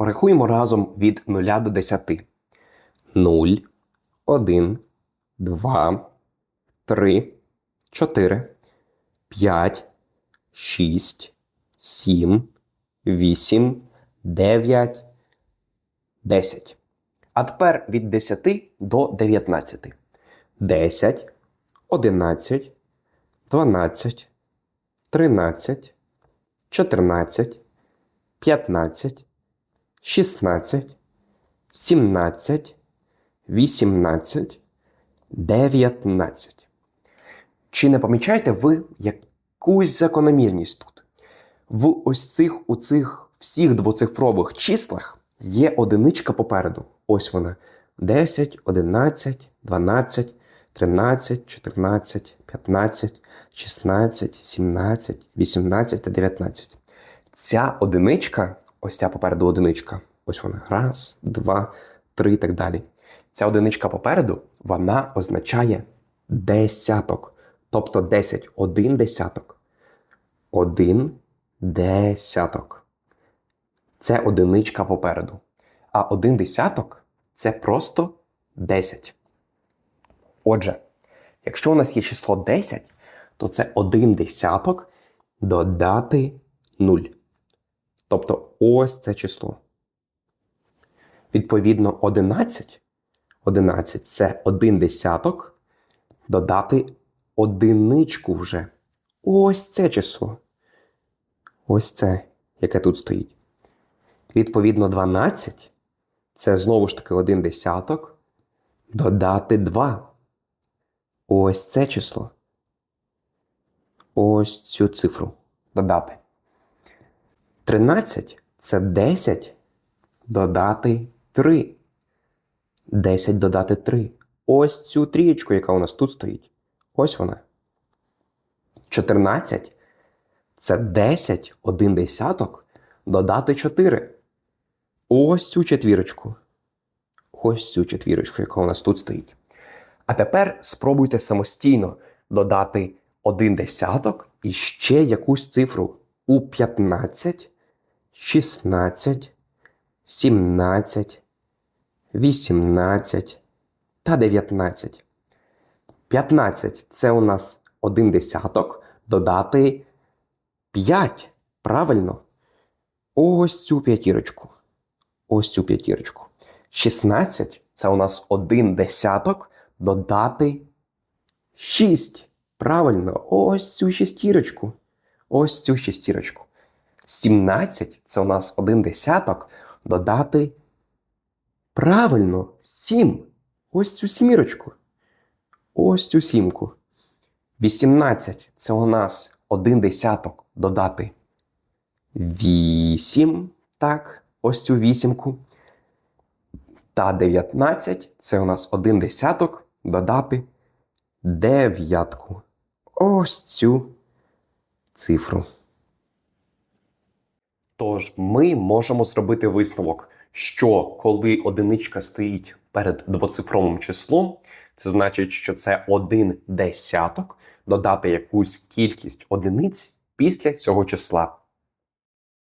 Порахуємо разом від 0 до 10. 0, 1, 2, 3, 4, 5, 6, 7, 8, 9, 10. А тепер від 10 до 19. 10, 11, 12, 13, 14, 15, 16, 17, 18, 19. Чи не помічаєте ви якусь закономірність тут? В ось цих у цих всіх двоцифрових числах є одиничка попереду. Ось вона. 10, 11, 12, 13, 14, 15, 16, 17, 18 та 19. Ця одиничка, ось ця попереду одиничка. Ось вона. Раз, два, три і так далі. Ця одиничка попереду, вона означає десяток. Тобто 10, один десяток. Один десяток. Це одиничка попереду. А один десяток це просто 10. Отже, якщо у нас є число 10, то це один десяток додати 0. Тобто ось це число. Відповідно, 11. 11 це один десяток додати одиничку вже. Ось це число. Ось це, яке тут стоїть. Відповідно, 12 це знову ж таки один десяток додати 2. Ось це число. Ось цю цифру додати. 13 це 10 додати 3. 10 додати 3. Ось цю трієчку, яка у нас тут стоїть. Ось вона. 14 це 10 один десяток додати 4. Ось цю четвірочку. Ось цю четвірочку, яка у нас тут стоїть. А тепер спробуйте самостійно додати один десяток і ще якусь цифру у 15, 16, 17, 18 та 19. 15 це у нас один десяток додати 5. Правильно? Ось цю п'ятірочку. Ось цю п'ятірочку. 16 це у нас один десяток додати 6. Правильно, ось цю шестірочку. Ось цю шестірочку. 17 це у нас один десяток додати. Правильно, 7. Ось цю сімірочку. Ось цю сімку. 18 це у нас один десяток додати 8. Так, ось цю вісімку. Та 19 це у нас один десяток додати дев'ятку. Ось цю цифру. Тож ми можемо зробити висновок, що коли одиничка стоїть перед двоцифровим числом, це значить, що це один десяток додати якусь кількість одиниць після цього числа.